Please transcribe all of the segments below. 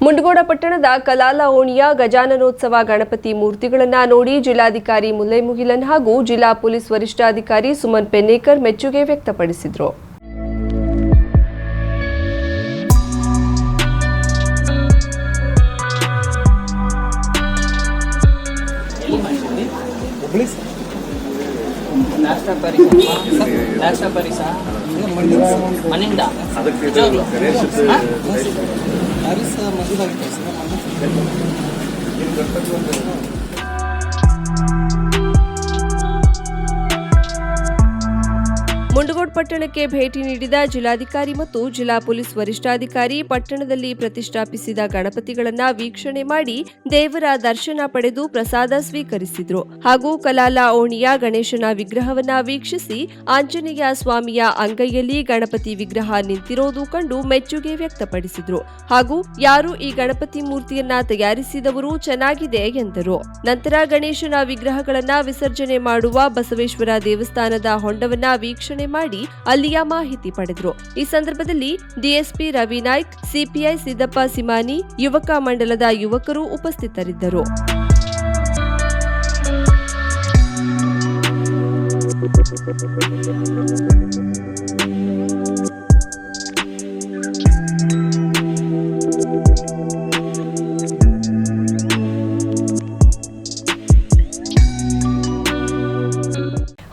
ಮುಂಡಗೋಡ ಪಟ್ಟಣದ ಕಲಾಲ ಓಣಿಯ ಗಜಾನನೋತ್ಸವ ಗಣಪತಿ ಮೂರ್ತಿಗಳನ್ನು ನೋಡಿ ಜಿಲ್ಲಾಧಿಕಾರಿ ಮುಲ್ಲೈ ಮುಗಿಲನ್ ಹಾಗೂ ಜಿಲ್ಲಾ ಪೊಲೀಸ್ ವರಿಷ್ಠಾಧಿಕಾರಿ ಸುಮನ್ ಪೆನ್ನೇಕರ್ ಮೆಚ್ಚುಗೆ ವ್ಯಕ್ತಪಡಿಸಿದರು ನಾಷ್ಟ ಪರಿ ನಾಷ್ಟ ಪರಿ ಮುಂಡಗೋಡ್ ಪಟ್ಟಣಕ್ಕೆ ಭೇಟಿ ನೀಡಿದ ಜಿಲ್ಲಾಧಿಕಾರಿ ಮತ್ತು ಜಿಲ್ಲಾ ಪೊಲೀಸ್ ವರಿಷ್ಠಾಧಿಕಾರಿ, ಪಟ್ಟಣದಲ್ಲಿ ಪ್ರತಿಷ್ಠಾಪಿಸಿದ ಗಣಪತಿಗಳನ್ನು ವೀಕ್ಷಣೆ ಮಾಡಿ ದೇವರ ದರ್ಶನ ಪಡೆದು ಪ್ರಸಾದ ಸ್ವೀಕರಿಸಿದ್ರು. ಹಾಗೂ ಕಲಾಲ ಓಣಿಯ ಗಣೇಶನ ವಿಗ್ರಹವನ್ನ ವೀಕ್ಷಿಸಿ ಆಂಜನೇಯ ಸ್ವಾಮಿಯ ಅಂಗೈಯಲ್ಲಿ ಗಣಪತಿ ವಿಗ್ರಹ ನಿಂತಿರೋದು ಕಂಡು ಮೆಚ್ಚುಗೆ ವ್ಯಕ್ತಪಡಿಸಿದ್ರು. ಹಾಗೂ ಯಾರು ಈ ಗಣಪತಿ ಮೂರ್ತಿಯನ್ನ ತಯಾರಿಸಿದವರು ಚೆನ್ನಾಗಿದೆ ಎಂದರು. ನಂತರ ಗಣೇಶನ ವಿಗ್ರಹಗಳನ್ನ ವಿಸರ್ಜನೆ ಮಾಡುವ ಬಸವೇಶ್ವರ ದೇವಸ್ಥಾನದ ಹೊಂಡವನ್ನ ವೀಕ್ಷಣೆ ಮಾಡಿ ಅಲ್ಲಿಯ ಮಾಹಿತಿ ಪಡೆದರು. ಈ ಸಂದರ್ಭದಲ್ಲಿ ಡಿಎಸ್ಪಿ ರವಿ ನಾಯ್ಕ್, ಸಿಪಿಐ ಸಿದ್ದಪ್ಪ ಸಿಮಾನಿ, ಯುವಕ ಮಂಡಲದ ಯುವಕರು ಉಪಸ್ಥಿತರಿದ್ದರು.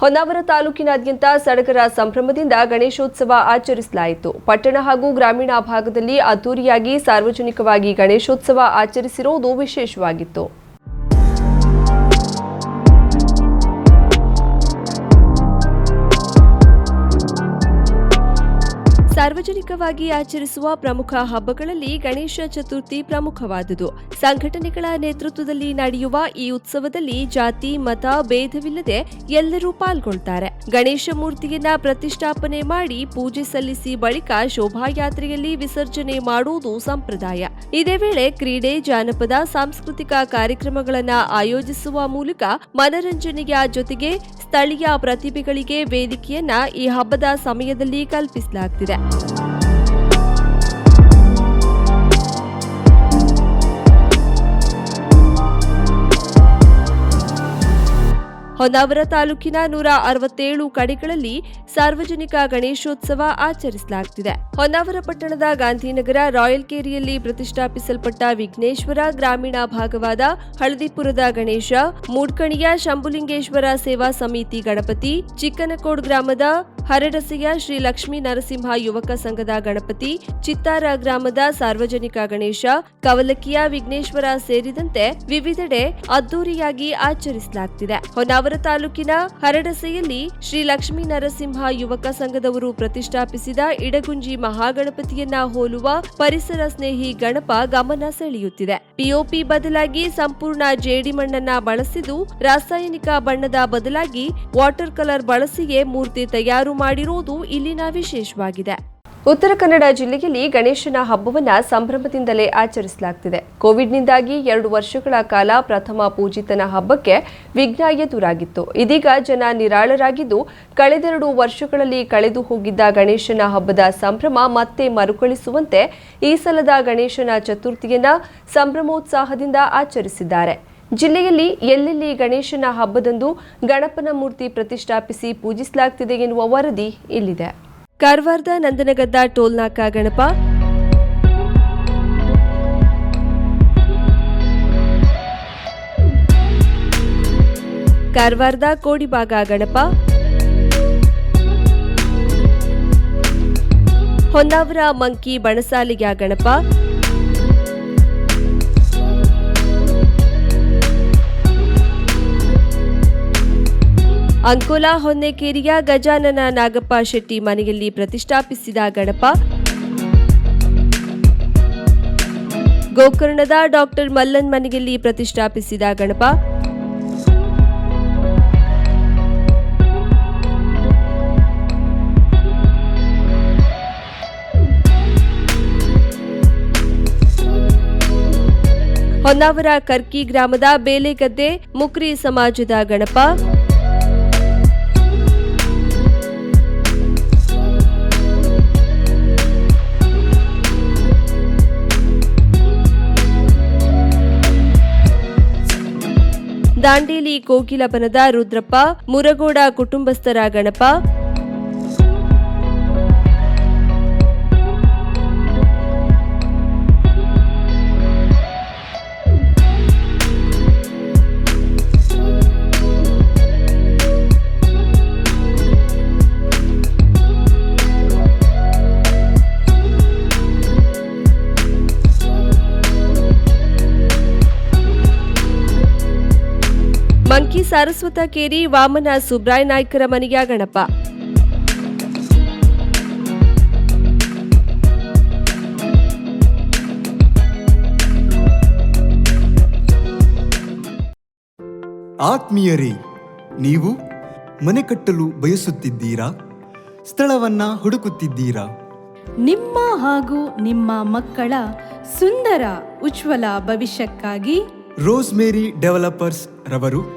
ಹೊನ್ನಾವರ ತಾಲೂಕಿನಾದ್ಯಂತ ಸಡಗರ ಸಂಭ್ರಮದಿಂದ ಗಣೇಶೋತ್ಸವ ಆಚರಿಸಲಾಯಿತು. ಪಟ್ಟಣ ಹಾಗೂ ಗ್ರಾಮೀಣ ಭಾಗದಲ್ಲಿ ಅದ್ದೂರಿಯಾಗಿ ಸಾರ್ವಜನಿಕವಾಗಿ ಗಣೇಶೋತ್ಸವ ಆಚರಿಸಿರುವುದು ವಿಶೇಷವಾಗಿತ್ತು. ಸಾರ್ವಜನಿಕವಾಗಿ ಆಚರಿಸುವ ಪ್ರಮುಖ ಹಬ್ಬಗಳಲ್ಲಿ ಗಣೇಶ ಚತುರ್ಥಿ ಪ್ರಮುಖವಾದುದು. ಸಂಘಟನೆಗಳ ನೇತೃತ್ವದಲ್ಲಿ ನಡೆಯುವ ಈ ಉತ್ಸವದಲ್ಲಿ ಜಾತಿ, ಮತ ಭೇದವಿಲ್ಲದೆ ಎಲ್ಲರೂ ಪಾಲ್ಗೊಳ್ತಾರೆ. ಗಣೇಶ ಮೂರ್ತಿಯನ್ನ ಪ್ರತಿಷ್ಠಾಪನೆ ಮಾಡಿ ಪೂಜೆ ಸಲ್ಲಿಸಿ ಬಳಿಕ ಶೋಭಾಯಾತ್ರೆಯಲ್ಲಿ ವಿಸರ್ಜನೆ ಮಾಡುವುದು ಸಂಪ್ರದಾಯ. ಇದೇ ವೇಳೆ ಕ್ರೀಡೆ, ಜಾನಪದ, ಸಾಂಸ್ಕೃತಿಕ ಕಾರ್ಯಕ್ರಮಗಳನ್ನು ಆಯೋಜಿಸುವ ಮೂಲಕ ಮನರಂಜನೆಯ ಜೊತೆಗೆ ಸ್ಥಳೀಯ ಪ್ರತಿಭೆಗಳಿಗೆ ವೇದಿಕೆಯನ್ನ ಈ ಹಬ್ಬದ ಸಮಯದಲ್ಲಿ ಕಲ್ಪಿಸಲಾಗ್ತಿದೆ. ಹೊನ್ನಾವರ ತಾಲೂಕಿನ ನೂರ ಅರವತ್ತೇಳು ಕಡೆಗಳಲ್ಲಿ ಸಾರ್ವಜನಿಕ ಗಣೇಶೋತ್ಸವ ಆಚರಿಸಲಾಗುತ್ತಿದೆ ಹೊನ್ನಾವರ ಪಟ್ಟಣದ ಗಾಂಧಿನಗರ ರಾಯಲ್ ಕೇರಿಯಲ್ಲಿ ಪ್ರತಿಷ್ಠಾಪಿಸಲ್ಪಟ್ಟ ವಿಘ್ನೇಶ್ವರ ಗ್ರಾಮೀಣ ಭಾಗವಾದ ಹಳದಿಪುರದ ಗಣೇಶ, ಮೂಡ್ಕಣಿಯ ಶಂಭುಲಿಂಗೇಶ್ವರ ಸೇವಾ ಸಮಿತಿ ಗಣಪತಿ, ಚಿಕ್ಕನಕೋಡ್ ಗ್ರಾಮದ ಹರಡಸೆಯ ಶ್ರೀ ಲಕ್ಷ್ಮೀ ನರಸಿಂಹ ಯುವಕ ಸಂಘದ ಗಣಪತಿ ಚಿತ್ತಾರ ಗ್ರಾಮದ ಸಾರ್ವಜನಿಕ ಗಣೇಶ, ಕವಲಕಿಯ ವಿಘ್ನೇಶ್ವರ ಸೇರಿದಂತೆ ವಿವಿಧೆಡೆ ಅದ್ದೂರಿಯಾಗಿ ಆಚರಿಸಲಾಗುತ್ತಿದೆ ಹೊನ್ನಾವರ ತಾಲೂಕಿನ ಹರಡಸೆಯಲ್ಲಿ ಶ್ರೀ ಲಕ್ಷ್ಮೀ ನರಸಿಂಹ ಯುವಕ ಸಂಘದವರು ಪ್ರತಿಷ್ಠಾಪಿಸಿದ ಇಡಗುಂಜಿ ಮಹಾಗಣಪತಿಯನ್ನ ಹೋಲುವ ಪರಿಸರ ಸ್ನೇಹಿ ಗಣಪ ಗಮನ ಸೆಳೆಯುತ್ತಿದೆ. ಪಿಒಪಿ ಬದಲಾಗಿ ಸಂಪೂರ್ಣ ಜೇಡಿ ಮಣ್ಣನ್ನ ಬಳಸಿದ್ದು ರಾಸಾಯನಿಕ ಬಣ್ಣದ ಬದಲಾಗಿ ವಾಟರ್ ಕಲರ್ ಬಳಸಿಯೇ ಮೂರ್ತಿ ತಯಾರು ಮಾಡಿರುವುದು ಇಲ್ಲಿನ ವಿಶೇಷವಾಗಿದೆ. ಉತ್ತರ ಕನ್ನಡ ಜಿಲ್ಲೆಯಲ್ಲಿ ಗಣೇಶನ ಹಬ್ಬವನ್ನು ಸಂಭ್ರಮದಿಂದಲೇ ಆಚರಿಸಲಾಗುತ್ತಿದೆ ಕೋವಿಡ್ನಿಂದಾಗಿ ಎರಡು ವರ್ಷಗಳ ಕಾಲ ಪ್ರಥಮ ಪೂಜಿತನ ಹಬ್ಬಕ್ಕೆ ವಿಘ್ನ ಎದುರಾಗಿತ್ತು ಇದೀಗ ಜನ ನಿರಾಳರಾಗಿದ್ದು, ಕಳೆದೆರಡು ವರ್ಷಗಳಲ್ಲಿ ಕಳೆದು ಹೋಗಿದ್ದ ಗಣೇಶನ ಹಬ್ಬದ ಸಂಭ್ರಮ ಮತ್ತೆ ಮರುಕಳಿಸುವಂತೆ ಈ ಸಲದ ಗಣೇಶನ ಚತುರ್ಥಿಯನ್ನ ಸಂಭ್ರಮೋತ್ಸಾಹದಿಂದ ಆಚರಿಸಿದ್ದಾರೆ. ಜಿಲ್ಲೆಯಲ್ಲಿ ಎಲ್ಲೆಲ್ಲಿ ಗಣೇಶನ ಹಬ್ಬದಂದು ಗಣಪನ ಮೂರ್ತಿ ಪ್ರತಿಷ್ಠಾಪಿಸಿ ಪೂಜಿಸಲಾಗ್ತಿದೆ ಎನ್ನುವ ವರದಿ ಇಲ್ಲಿದೆ. ಕಾರವಾರದ ನಂದನಗದ್ದ ಟೋಲ್ನಾಕ ಗಣಪ. ಕಾರವಾರದ ಕೋಡಿಬಾಗ ಗಣಪ. ಹೊನ್ನಾವರ ಮಂಕಿ ಬಣಸಾಲಿಯ ಗಣಪ. ಅಂಕೋಲಾ, ಹೊನ್ನೆಕೇರಿಯ ಗಜಾನನ ನಾಗಪ್ಪ ಶೆಟ್ಟಿ ಮನೆಯಲ್ಲಿ ಪ್ರತಿಷ್ಠಾಪಿಸಿದ ಗಣಪ. ಗೋಕರ್ಣದ ಡಾಕ್ಟರ್ ಮಲ್ಲನ್ ಮನೆಯಲ್ಲಿ ಪ್ರತಿಷ್ಠಾಪಿಸಿದ ಗಣಪ. ಹೊನ್ನಾವರ ಕರ್ಕಿ ಗ್ರಾಮದ ಬೇಲೆಗದ್ದೆ ಮುಕ್ರಿ ಸಮಾಜದ ಗಣಪ. ದಾಂಡೇಲಿ ಕೋಕಿಲಬನದ ರುದ್ರಪ್ಪ ಮುರಗೋಡ ಕುಟುಂಬಸ್ಥರ ಗಣಪ ಸಾರಸ್ವತ ಕೇರಿ ವಾಮನ ಸುಬ್ರಾಯ್ ನಾಯ್ಕರ ಮನೆಯ ಗಣಪ. ಆತ್ಮೀಯರೇ ನೀವು ಮನೆ ಕಟ್ಟಲು ಬಯಸುತ್ತಿದ್ದೀರಾ? ಸ್ಥಳವನ್ನ ಹುಡುಕುತ್ತಿದ್ದೀರಾ? ನಿಮ್ಮ ಹಾಗೂ ನಿಮ್ಮ ಮಕ್ಕಳ ಸುಂದರ ಉಜ್ವಲ ಭವಿಷ್ಯಕ್ಕಾಗಿ ರೋಸ್ಮೇರಿ ಡೆವಲಪರ್ಸ್ ರವರು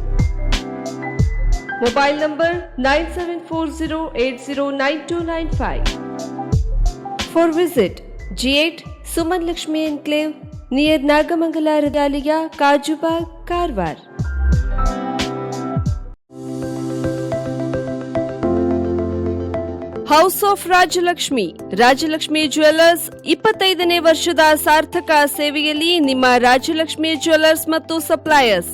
mobile number nine seven four zero eight zero nine two nine five for visit G eight Suman Lakshmi enclave near Nagamangala ರದಾಲಿಯ Kajubag Karwar house of Rajalakshmi Rajalakshmi jewellers ಇಪ್ಪತ್ತೈದನೇ ವರ್ಷದ ಸಾರ್ಥಕ ಸೇವೆಯಲ್ಲಿ ನಿಮ್ಮ ರಾಜಲಕ್ಷ್ಮಿ ಜ್ಯುವೆಲ್ಲರ್ಸ್ ಮತ್ತು suppliers